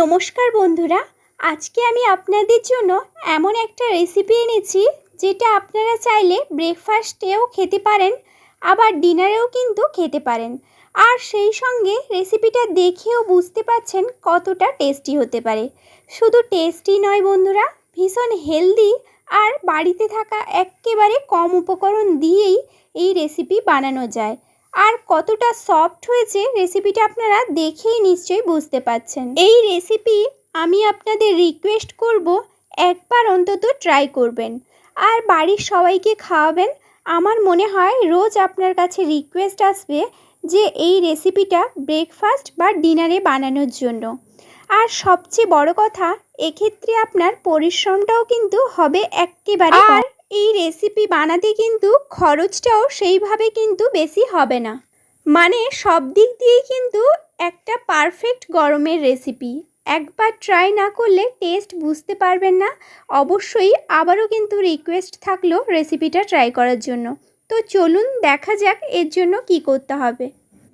নমস্কার বন্ধুরা, আজকে আমি আপনাদের জন্য এমন একটা রেসিপি এনেছি, যেটা আপনারা চাইলে ব্রেকফাস্টেও খেতে পারেন, আবার ডিনারেও কিন্তু খেতে পারেন। আর সেই সঙ্গে রেসিপিটা দেখেও বুঝতে পাচ্ছেন কতটা টেস্টি হতে পারে। শুধু টেস্টি নয় বন্ধুরা, ভীষণ হেলদি আর বাড়িতে থাকা একেবারে কম উপকরণ দিয়েই এই রেসিপি বানানো যায়। আর কতটা সফট হয়েছে রেসিপিটা আপনারা দেখেই নিশ্চয়ই বুঝতে পাচ্ছেন এই রেসিপি আমি আপনাদের রিকোয়েস্ট করব একবার অন্তত ট্রাই করবেন। আর বাড়ির সবাইকে খাওয়াবেন। আমার মনে হয় রোজ আপনার কাছে রিকোয়েস্ট আসবে যে এই রেসিপিটা ব্রেকফাস্ট বা ডিনারে বানানোর জন্য। আর সবচেয়ে বড় কথা এক্ষেত্রে আপনার পরিশ্রমটাও কিন্তু হবে একেবারে আর এই রেসিপি বানাতে কিন্তু খরচটাও সেইভাবে কিন্তু বেশি হবে না। মানে সব দিক দিয়েই কিন্তু একটা পারফেক্ট গরমের রেসিপি একবার ট্রাই না করলে টেস্ট বুঝতে পারবেন না। অবশ্যই আবারও কিন্তু রিকোয়েস্ট থাকল রেসিপিটা ট্রাই করার জন্য। তো চলুন দেখা যাক এর জন্য কি করতে হবে।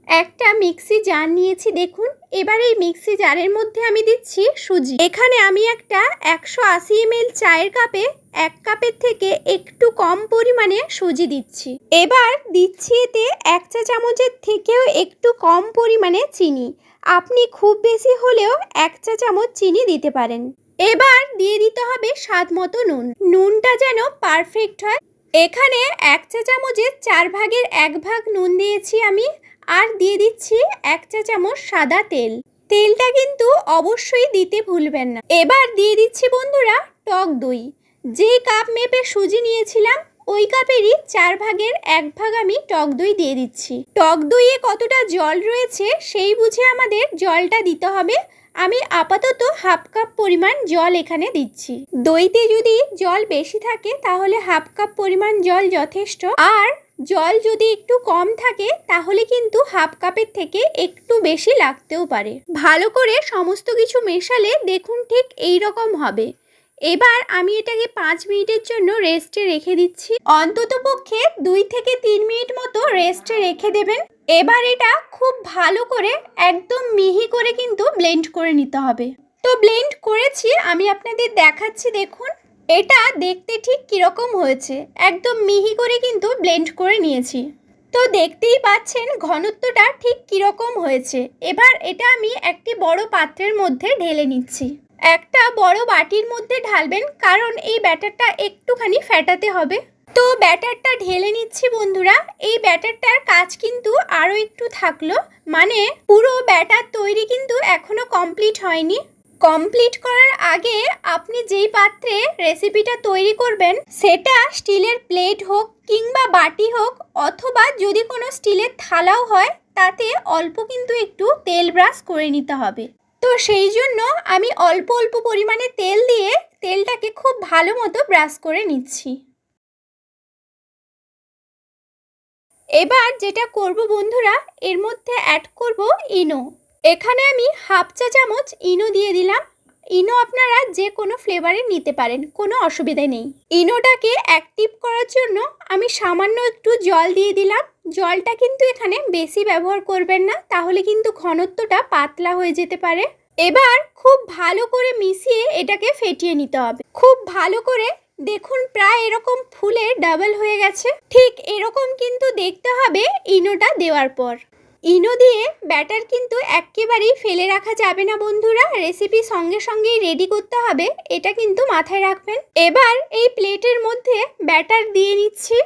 একটা মিক্সি জার নিয়েছি, দেখুন। এবার এই মিক্সি জারের মধ্যে আমি দিচ্ছি সুজি। এখানে আমি একটা একশো আশি এমএল চায়ের কাপে, এক কাপের থেকে একটু কম পরিমাণে সুজি দিচ্ছি। এবার দিচ্ছি এতে এক চা চামচের থেকেও একটু কম পরিমাণে চিনি। আপনি খুব বেশি হলেও এক চা চামচ চিনি দিতে পারেন। এবার দিয়ে দিতে হবে স্বাদ মতো নুন। নুনটা যেন পারফেক্ট হয়। এখানে এক চা চামচের চার ভাগের এক ভাগ নুন দিয়েছি আমি। আর দিয়ে দিচ্ছি এক চা চামচ সাদা তেল। তেলটা কিন্তু অবশ্যই দিতে ভুলবেন না। এবার দিয়ে দিচ্ছি বন্ধুরা টক দই। যে কাপ মেপে সুজি নিয়েছিলাম, ওই কাপেরই চার ভাগের এক ভাগ আমি টক দই দিয়ে দিচ্ছি। টক দইয়ে কতটা জল রয়েছে সেই বুঝে আমাদের জলটা দিতে হবে। আমি আপাতত হাফ কাপ পরিমাণ জল এখানে দিচ্ছি। দইতে যদি জল বেশি থাকে, তাহলে হাফ কাপ পরিমাণ জল যথেষ্ট। আর জল যদি একটু কম থাকে, তাহলে কিন্তু হাফ কাপের থেকে একটু বেশি লাগতেও পারে। ভালো করে সমস্ত কিছু মেশালে দেখুন ঠিক এই রকম হবে। এবার আমি এটাকে পাঁচ মিনিটের জন্য রেস্টে রেখে দিচ্ছি। অন্তত পক্ষে দুই থেকে তিন মিনিট মতো রেস্টে রেখে দেবেন। এবার এটা খুব ভালো করে একদম মিহি করে কিন্তু ব্লেন্ড করে নিতে হবে। তো ব্লেন্ড করেছি, আমি আপনাদের দেখাচ্ছি, দেখুন। এটা দেখতে ঠিক কীরকম হয়েছে? একদম মিহি করে কিন্তু ব্লেন্ড করে নিয়েছি। তো দেখতেই পাচ্ছেন ঘনত্বটা ঠিক কীরকম হয়েছে। এবার এটা আমি একটি বড় পাত্রের মধ্যে ঢেলে নিচ্ছি। একটা বড় বাটির মধ্যে ঢালবেন, কারণ এই ব্যাটারটা একটুখানি ফ্যাটাতে হবে। তো ব্যাটারটা ঢেলে নিচ্ছি বন্ধুরা। এই ব্যাটারটার কাজ কিন্তু আরও একটু থাকল। মানে পুরো ব্যাটার তৈরি কিন্তু এখনও কমপ্লিট হয়নি। কমপ্লিট করার আগে আপনি যেই পাত্রে রেসিপিটা তৈরি করবেন, সেটা স্টিলের প্লেট হোক কিংবা বাটি হোক, অথবা যদি কোনো স্টিলের থালাও হয়, তাতে অল্প কিন্তু একটু তেল ব্রাশ করে নিতে হবে। তো সেই জন্য আমি অল্প অল্প পরিমাণে তেল দিয়ে তেলটাকে খুব ভালো মতো ব্রাশ করে নিচ্ছি। এবার যেটা করব বন্ধুরা, এর মধ্যে অ্যাড করব ইনো। এখানে আমি হাফ চা চামচ ইনো দিয়ে দিলাম। ইনো আপনারা যে কোনো ফ্লেভারে নিতে পারেন, কোনো অসুবিধা নেই। ইনোটাকে অ্যাক্টিভ করার জন্য আমি সামান্য একটু জল দিয়ে দিলাম। জলটা কিন্তু এখানে বেশি ব্যবহার করবেন না, তাহলে কিন্তু ঘনত্বটা পাতলা হয়ে যেতে পারে। এবার খুব ভালো করে মিশিয়ে এটাকে ফেটিয়ে নিতে হবে। খুব ভালো করে দেখুন প্রায় এরকম ফুলে ডাবল হয়ে গেছে। ঠিক এরকম কিন্তু দেখতে হবে ইনোটা দেওয়ার পর। ইনো দিয়ে ব্যাটার কিন্তু একেবারেই ফেলে রাখা যাবে না বন্ধুরা। রেসিপি সঙ্গে সঙ্গেই রেডি করতে হবে, এটা কিন্তু মাথায় রাখবেন। এবার এই প্লেটের মধ্যে ব্যাটার দিয়ে নিচ্ছি।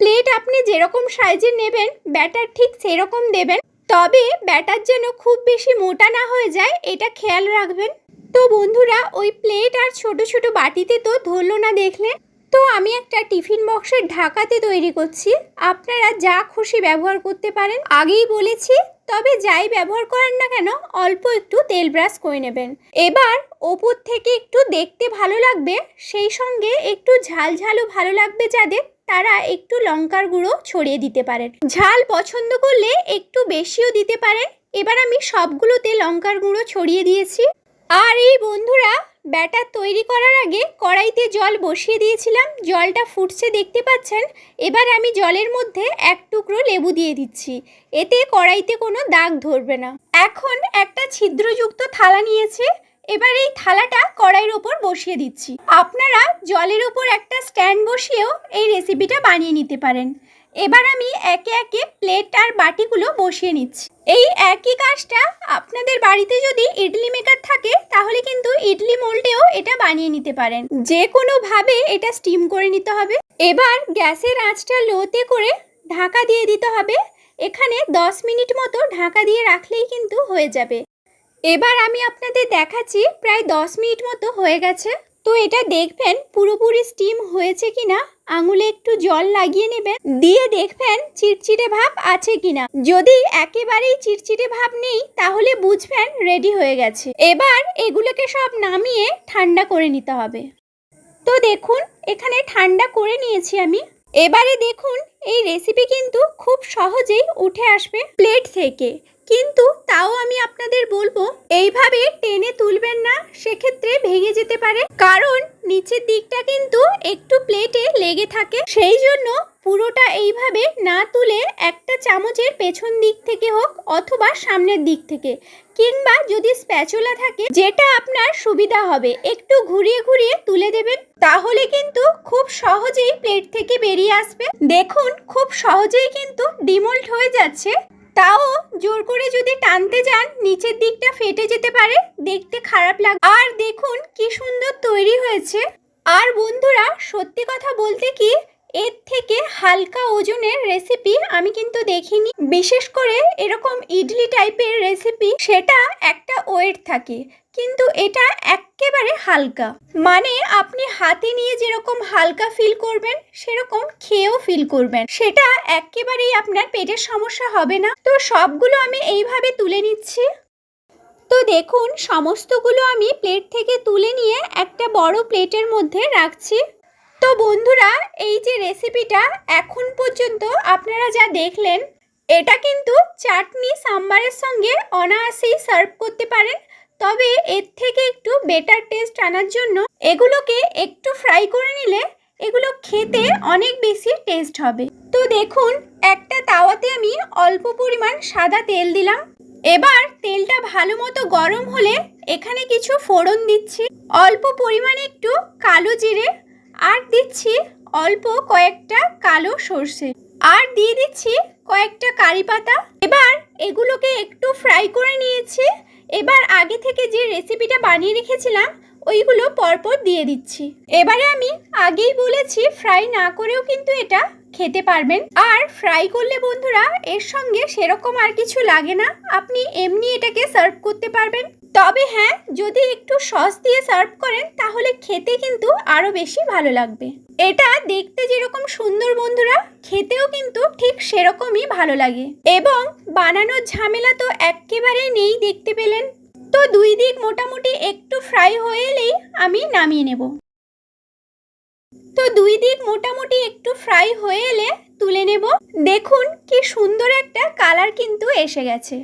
প্লেট আপনি যেরকম সাইজের নেবেন, ব্যাটার ঠিক সেরকম দেবেন। তবে ব্যাটার যেন খুব বেশি মোটা না হয়ে যায়, এটা খেয়াল রাখবেন। তো বন্ধুরা, ওই প্লেট আর ছোট ছোট বাটিতে তো ধরলো না দেখলে। তো আমি একটা টিফিন বক্সের ঢাকাতে তৈরি করছি। আপনারা যা খুশি ব্যবহার করতে পারেন। আগেই বলেছি, তবে যাই ব্যবহার করেন না কেন, অল্প একটু তেল ব্রাশ করে নেবেন। এবার ওপর থেকে একটু দেখতে ভালো লাগবে, সেই সঙ্গে একটু ঝাল ঝালও ভালো লাগবে যাদের, তারা একটু লঙ্কার গুঁড়ো ছড়িয়ে দিতে পারেন। ঝাল পছন্দ করলে একটু বেশিও দিতে পারেন। এবার আমি সবগুলোতে লঙ্কার গুঁড়ো ছড়িয়ে দিয়েছি। আর এই বন্ধুরা ব্যাটার তৈরি করার আগে কড়াইতে জল বসিয়ে দিয়েছিলাম। জলটা ফুটছে দেখতে পাচ্ছেন? এবার আমি জলের মধ্যে এক টুকরো লেবু দিয়ে দিচ্ছি। এতে কড়াইতে কোনো দাগ ধরবে না। এখন একটা ছিদ্রযুক্ত থালা নিয়েছি। এবার এই থালাটা কড়াইয়ের ওপর বসিয়ে দিচ্ছি। আপনারা জলের ওপর একটা স্ট্যান্ড বসিয়েও এই রেসিপিটা বানিয়ে নিতে পারেন। এবার আমি একে একে প্লেট আর বাটিগুলো বসিয়ে নিচ্ছি। এই একই কাজটা আপনাদের বাড়িতে যদি ইডলি মেকার থাকে, তাহলে কিন্তু ইডলি মোল্ডেও এটা বানিয়ে নিতে পারেন। যে কোনোভাবে এটা স্টিম করে নিতে হবে। এবার গ্যাসের আঁচটা লোতে করে ঢাকা দিয়ে দিতে হবে। এখানে 10 মিনিট মতো ঢাকা দিয়ে রাখলেই কিন্তু হয়ে যাবে। এবার আমি আপনাদের দেখাচ্ছি, প্রায় 10 মিনিট মতো হয়ে গেছে। তো এটা দেখবেন পুরোপুরি স্টিম হয়েছে কিনা, আঙুলে একটু জল লাগিয়ে নেবেন, দিয়ে দেখবেন চিটচিটে ভাব আছে কিনা। যদি একেবারেই চিটচিটে ভাব নেই, তাহলে বুঝবেন রেডি হয়ে গেছে। এবার এগুলোকে সব নামিয়ে ঠান্ডা করে নিতে হবে। তো দেখুন, এখানে ঠান্ডা করে নিয়েছি আমি। এবারে দেখুন, এই রেসিপি কিন্তু খুব সহজেই উঠে আসবে প্লেট থেকে। কিন্তু তাও আমি আপনাদের বলব, এইভাবে টেনে তুলবেন না, সেক্ষেত্রে ভেঙে যেতে পারে। কারণ নিচের দিকটা কিন্তু একটু প্লেটে লেগে থাকে। সেই জন্য পুরোটা এইভাবে না তুলে একটা চামচের পেছন দিক থেকে হোক অথবা সামনের দিক থেকে, কিংবা যদি স্প্যাচুলা থাকে, যেটা আপনার সুবিধা হবে, একটু ঘুরিয়ে ঘুরিয়ে তুলে দেবেন, তাহলে কিন্তু খুব সহজেই প্লেট থেকে বেরিয়ে আসবে। দেখুন, খুব সহজেই কিন্তু ডিমোল্ট হয়ে যাচ্ছে। তাও জোর করে যদি টানতে যান, নিচের দিকটা ফেটে যেতে পারে। দেখতে খারাপ লাগে, আর দেখুন কি সুন্দর তৈরি হয়েছে। আর বন্ধুরা, সত্যি কথা বলতে কি এর থেকে হালকা ওজনের রেসিপি আমি কিন্তু দেখিনি। বিশেষ করে এরকম ইডলি টাইপের রেসিপি সেটা একটা ওয়েট থাকে, কিন্তু এটা একেবারে হালকা। মানে আপনি হাতে নিয়ে যেরকম হালকা ফিল করবেন, সেরকম খেয়েও ফিল করবেন। সেটা একেবারেই আপনার পেটের সমস্যা হবে না। তো সবগুলো আমি এইভাবে তুলে নিচ্ছি। তো দেখুন, সমস্তগুলো আমি প্লেট থেকে তুলে নিয়ে একটা বড় প্লেটের মধ্যে রাখছি। তো বন্ধুরা, এই যে রেসিপিটা এখন পর্যন্ত আপনারা যা দেখলেন, এটা কিন্তু চাটনি সাম্বারের সঙ্গে অনায়াসেই সার্ভ করতে পারেন। তবে এর থেকে একটু বেটার টেস্ট আনার জন্য এগুলোকে একটু ফ্রাই করে নিলে এগুলো খেতে অনেক বেশি টেস্ট হবে। তো দেখুন, একটা তাওয়াতে আমি অল্প পরিমাণ সাদা তেল দিলাম। এবার তেলটা ভালো মতো গরম হলে এখানে কিছু ফোড়ন দিচ্ছি। অল্প পরিমাণে একটু কালো জিরে আর দিচ্ছি অল্প কয়েকটা কালো সর্ষে। আর দিয়ে দিচ্ছি কয়েকটা কারি পাতা। এবার এগুলোকে একটু ফ্রাই করে নিয়েছি। এবার আগে থেকে যে রেসিপিটা বানিয়ে রেখেছিলাম, ওইগুলো পরপর দিয়ে দিচ্ছি। এবারে আমি আগেই বলেছি, ফ্রাই না করেও কিন্তু এটা খেতে পারবেন। আর ফ্রাই করলে বন্ধুরা, এর সঙ্গে সেরকম আর কিছু লাগে না। আপনি এমনি এটাকে সার্ভ করতে পারবেন। তবে হ্যাঁ যদি একটু সস দিয়ে সার্ভ করেন, তাহলে খেতে কিন্তু আরও বেশি ভালো লাগবে। এটা দেখতে যেরকম সুন্দর বন্ধুরা, খেতেও কিন্তু ঠিক সেরকমই ভালো লাগে। এবং বানানোর ঝামেলা তো একেবারেই নেই দেখতে পেলেন। তো দুই দিক মোটামুটি একটু ফ্রাই হয়ে এলেই আমি নামিয়ে নেব। তো দুই দিক মোটামুটি একটু ফ্রাই হয়ে এলে তুলে নেব। দেখুন কি সুন্দর একটা কালার কিন্তু এসে গেছে।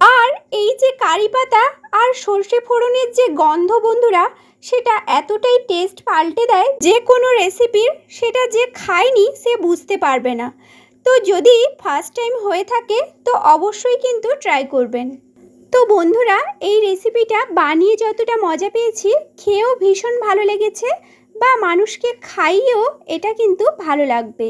আর এই যে কারি পাতা আর সর্ষে ফোড়নের যে গন্ধ বন্ধুরা, সেটা এতটাই টেস্ট পাল্টে দেয় যে কোনো রেসিপির সেটা যে খায়নি সে বুঝতে পারবে না। তো যদি ফার্স্ট টাইম হয়ে থাকে, তো অবশ্যই কিন্তু ট্রাই করবেন। তো বন্ধুরা, এই রেসিপিটা বানিয়ে যতটা মজা পেয়েছি, খেয়েও ভীষণ ভালো লেগেছে বা মানুষকে খাইয়েও এটা কিন্তু ভালো লাগবে।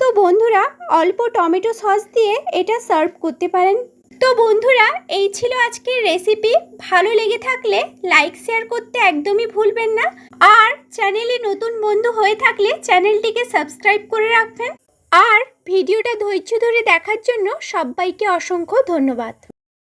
তো বন্ধুরা, অল্প টমেটো সস দিয়ে এটা সার্ভ করতে পারেন। তো বন্ধুরা, এই ছিল আজকের রেসিপি ভালো লেগে থাকলে লাইক শেয়ার করতে একদমই ভুলবেন না। আর চ্যানেলে নতুন বন্ধু হয়ে থাকলে চ্যানেলটিকে সাবস্ক্রাইব করে রাখবেন। আর ভিডিওটা ধৈর্য ধরে দেখার জন্য সবাইকে অসংখ্য ধন্যবাদ।